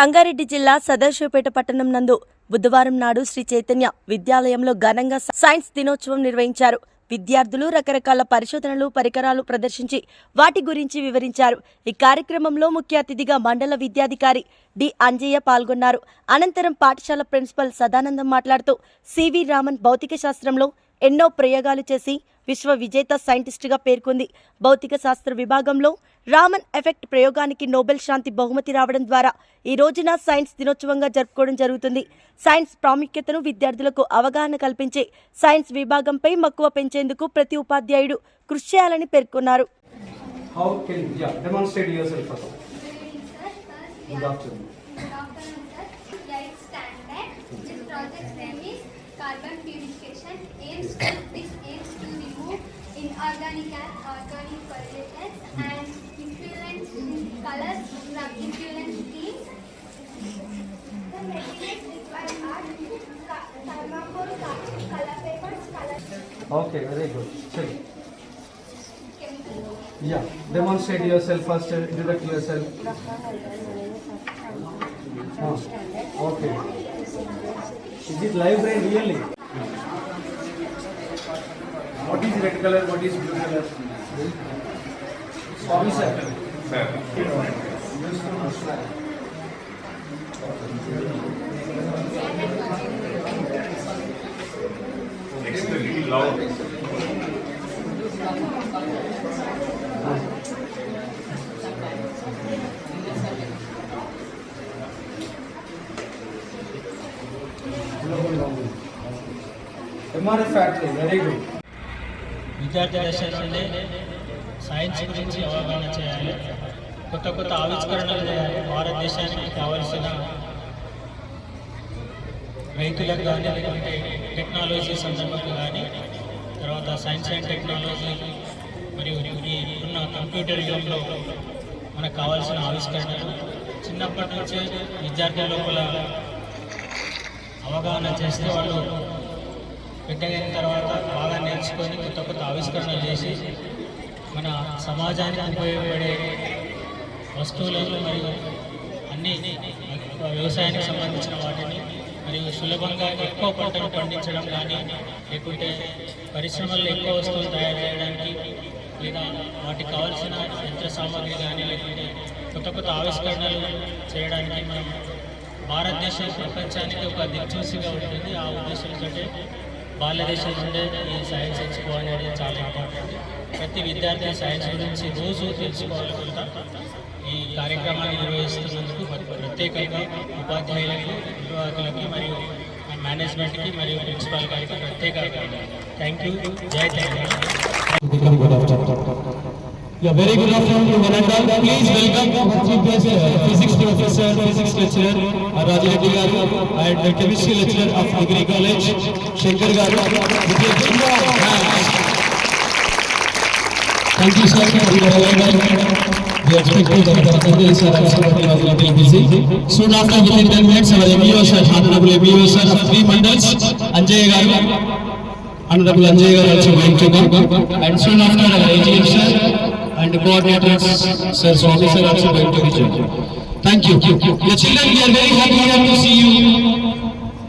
సంగారెడ్డి జిల్లా సదాశివపేట పట్టణం నందు బుధవారం నాడు శ్రీ చైతన్య విద్యాలయంలో ఘనంగా సైన్స్ దినోత్సవం నిర్వహించారు. విద్యార్థులు రకరకాల పరిశోధనలు పరికరాలు ప్రదర్శించి వాటి గురించి వివరించారు. ఈ కార్యక్రమంలో ముఖ్య అతిథిగా మండల విద్యాధికారి డి. అంజయ్య పాల్గొన్నారు. అనంతరం పాఠశాల ప్రిన్సిపల్ సదానందం మాట్లాడుతూ సివి రామన్ భౌతిక శాస్త్రంలో ఎన్నో ప్రయోగాలు చేసి విశ్వ విజేత సైంటిస్టుగా పేర్కొంది భౌతిక శాస్త్ర విభాగంలో రామన్ ఎఫెక్ట్ ప్రయోగానికి నోబెల్ శాంతి బహుమతి రావడం ద్వారా ఈ రోజున సైన్స్ దినోత్సవంగా జరుపుకోవడం జరుగుతుంది సైన్స్ ప్రాముఖ్యతను విద్యార్థులకు అవగాహన కల్పించే సైన్స్ విభాగంపై మక్కువ పెంచేందుకు ప్రతి ఉపాధ్యాయుడు కృషి చేయాలని పేర్కొన్నారు. Good afternoon. Good afternoon, sir. Light standard. This project's name is carbon purification. Aims to, this aims to remove inorganic and organic pollutants and influence colors from influence schemes. The materials required are thermocol, color papers, color Okay, very good. Check. Chemicals. Yeah, demonstrate yourself first, uh, introduce yourself. Ah, okay. Is it live brain really? What is red color, what is blue color? Swami sir. Next, MRF factory very good. విద్యార్థి దశ నుండి science గురించి అవగాహన చేయాలి. కొత్త కొత్త ఆవిష్కరణలు చేయాలి. భారతదేశానికి కావలసిన రైతులకు కానీ లేకుంటే టెక్నాలజీ సందర్భంగా కానీ తర్వాత సైన్స్ అండ్ టెక్నాలజీ మరియు ఉన్న కంప్యూటర్ యుగంలో మనకు కావాల్సిన ఆవిష్కరణలు. చిన్నప్పటి నుంచే విద్యార్థుల లోపల అవగాహన చేస్తే వాళ్ళు పెద్దగైన తర్వాత బాగా నేర్చుకొని కొత్త కొత్త ఆవిష్కరణలు చేసి మన సమాజానికి ఉపయోగపడే వస్తువులను మరియు అన్ని వ్యవసాయానికి సంబంధించిన వాటిని మరియు సులభంగా ఎక్కువ పంటలు పండించడం కానీ లేకుంటే పరిశ్రమల్లో ఎక్కువ వస్తువులు తయారు చేయడానికి లేదా వాటికి కావాల్సిన యంత్ర సామాగ్రి కానీ లేకుంటే కొత్త కొత్త ఆవిష్కరణలు చేయడానికి మనం భారతదేశం ప్రపంచానికి ఒక దిక్చూసిగా ఉంటుంది. ఆ ఉద్దేశంతో భారతదేశం నుండే ఈ సైన్స్ ఎక్స్పో అనేది చాలా ఇంపార్టెంట్ ప్రతి విద్యార్థి సైన్స్ గురించి రోజు తెలుసుకోవాలనుకుంటా. ఈ కార్యక్రమాన్ని నిర్వహిస్తున్నందుకు ప్రత్యేకంగా ఉపాధ్యాయులకు నిర్వాహకులకి మరియు మేనేజ్మెంట్కి మరియు ప్రిన్సిపాల్ గారికి ప్రత్యేకంగా థ్యాంక్ యూ జై Telangana. Become. Yeah, very good afternoon to one and all. Please welcome our chief guest, uh, physics professor, physics lecturer, uh, Rajareddy Garu, and uh, chemistry lecturer of Degree College, Shankar Garu. Thank you, sir, for your arrival. We expected that the attendance sir was a little busy. Soon after, within 10 minutes, our MEO sir, Honorable MEO sir of three mandals, Anjay Garu, Honorable Anjay Garu also going to come. And soon after, our AGM sir and coordinators, Sir Swami sir also going to return. Thank you. Your children, we are very happy to see you.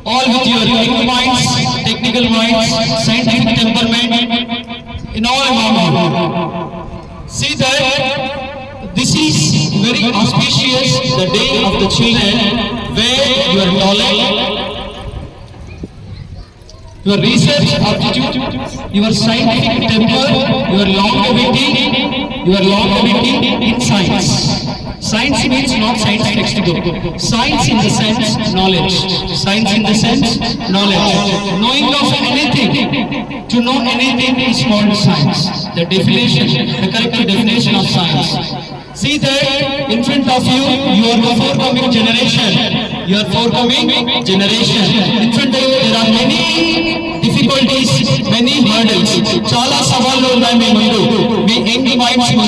All with your young minds, technical minds, scientific temperament, in all among you. See that this is very auspicious, the day of the children, where your knowledge, your research aptitude, your scientific temper, your longevity, your longevity in science. Science means not science textbook. Science in the sense knowledge. Science in the sense knowledge. Knowing of anything. To know anything is called science. The definition, the correct definition of science. See that in front of you, you are the forthcoming generation. You are forthcoming generation. In front of you, there are many difficulties, many hurdles. చాలా సవాళ్ళు ఉన్నాయి మీ ముందు మీ young minds ముందు